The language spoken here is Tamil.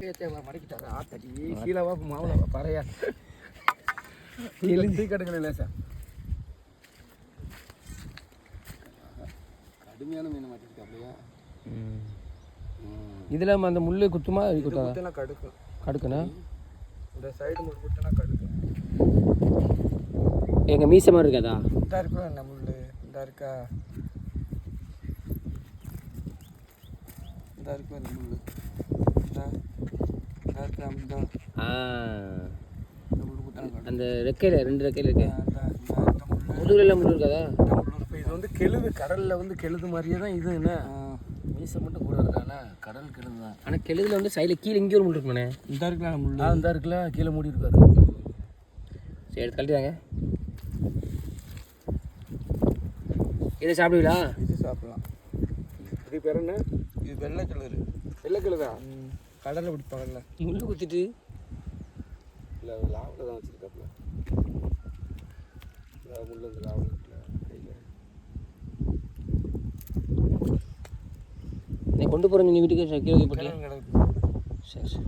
மடக்கிட்டாரா. ஆத்தடி கீழவா மாவுளவா பறையா. கீழே தீ கட்டுக்கல லேசா. கடுமையான மீன் மாட்டிருக்கு அப்படியா. இதில் அந்த முள்ளு குத்துமா இது குத்தா குத்தினா கடுக்கும். கடுக்குண்ணா இந்த சைடு முள் குத்தினா கடுக்கும். எங்கள் மீச மாதிரி இருக்காதா? இந்த இருக்கா என்ன முள் இந்த இருக்கா? இந்த இருக்கா இந்த முள் அந்த ரெக்கையில் ரெண்டு ரெக்கையில் இருக்கு. இந்த இந்த இந்த முள் முதுகுல முள்ளு இருக்காதா? இது வந்து கெழுது கடலில் வந்து கெழுது மாதிரியே தான் இது என்ன? மீசை மட்டும் கூட இருக்கானே கடல் கெழுது தான். ஆனால் கெழுதுல வந்து சைடில் கீழே இங்கே ஒரு முள் இருக்குண்ணே இந்த இருக்கலாம் முள் ஆ இந்த இருக்குல்ல கீழே மூடி இருக்காரு சரி எடுத்து கழட்டிதாங்க. இதை சாப்பிடுவீங்களா? இது சாப்பிடலாம். இது பேர் என்ன? இது வெள்ளை கிளறு வெள்ளை கிளறா கடலில் பிடிப்பாங்கல்ல முள்ளு குத்திட்டு இல்லை லாவில் தான் வச்சுருக்காப்புல முள்ள இந்த லாவில் கையில். கொண்டு போகிற நீ வீட்டுக்கு சரி சரி.